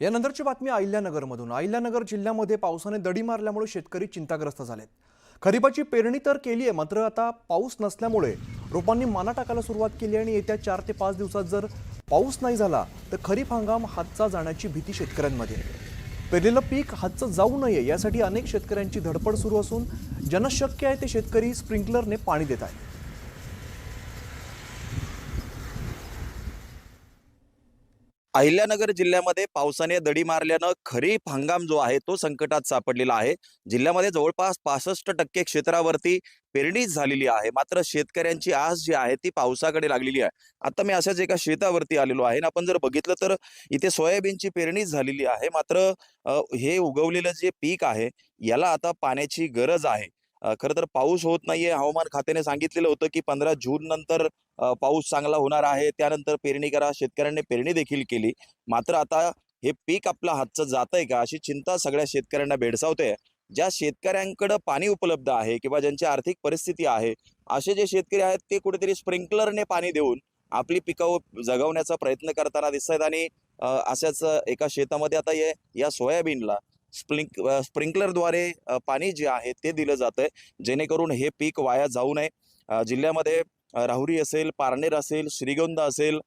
यानंतरची बातमी अहिल्यानगरमधून. अहिल्यानगर जिल्ह्यामध्ये पावसाने दडी मारल्यामुळे शेतकरी चिंताग्रस्त झालेत. खरीपाची पेरणी तर केली आहे मात्र आता पाऊस नसल्यामुळे रोपांनी माना टाकायला सुरुवात केली आणि येत्या चार ते पाच दिवसात जर पाऊस नाही झाला तर खरीप हंगाम हातचा जाण्याची भीती शेतकऱ्यांमध्ये. पेरलेलं पीक हातचं जाऊ नये यासाठी अनेक शेतकऱ्यांची धडपड सुरू असून ज्यांना शक्य आहे ते शेतकरी स्प्रिंकलरने पाणी देत आहेत. अहिल्यानगर जिल्ह्यामध्ये पावसाने दडी मारल्यानं खरीप हंगाम जो आहे तो संकटात सापडलेला आहे. जिल्ह्यामध्ये जवळपास पासष्ट टक्के क्षेत्रावरती पेरणी झालेली आहे. मात्र शेतकऱ्यांची आस जी आहे ती पावसाकडे लागलेली आहे. आता मी अशाच एका शेतावरती आलेलो आहे आपण जर बघितलं तर इथे सोयाबीनची पेरणी झालेली आहे. मात्र हे उगवलेलं जे पीक आहे याला आता पाण्याची गरज आहे. खरं तर पाऊस होत नाहीये. हवामान खात्याने सांगितलेलं होतं की पंधरा जून नंतर पाऊस चांगला होणार आहे. त्यानंतर पेरणी करा. शेतकऱ्यांनी पेरणी देखील केली. मात्र आता हे पीक आपलं हातचं जातंय का अशी चिंता सगळ्या शेतकऱ्यांना भेडसावते ज्या शेतकऱ्यांकडे पाणी उपलब्ध आहे किंवा ज्यांची आर्थिक परिस्थिती आहे असे जे शेतकरी आहेत ते कुठेतरी स्प्रिंकलरने पाणी देऊन आपली पिकं जगवण्याचा प्रयत्न करताना दिसत आहेत आणि अशाच एका शेतामध्ये आता ये या सोयाबीनला स्प्रिंक स्प्रिंकलरद्वारे पाणी जे आहे ते दिलं जातंय. जेणेकरून हे पीक वाया जाऊ नये. जिल्ह्यामध्ये राहुरी असेल पारनेर असेल श्रीगोंदा असेल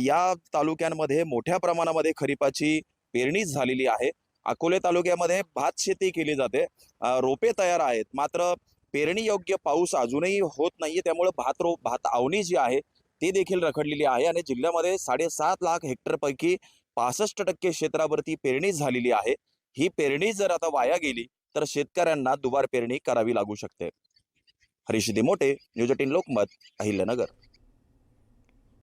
या तालुक्यांमध्ये मोठ्या प्रमाणामध्ये खरीपाची पेरणी झालेली आहे. अकोले तालुक्यामध्ये भात शेती केली जाते. रोपे तयार आहेत. मात्र पेरणी योग्य पाऊस अजूनही होत नाहीये. त्यामुळे भात रोप भात आवणी जी आहे ती देखील रखडलेली आहे आणि जिल्ह्यामध्ये साडेसात लाख हेक्टर पैकी पासष्ट टक्के क्षेत्रावरती पेरणी झालेली आहे. ही पेरणी जर आता वाया गेली तर शेतकऱ्यांना दुबार पेरणी करावी लागू शकते. हरीश मोठे न्यूज एटीन लोकमत अहिल्यानगर.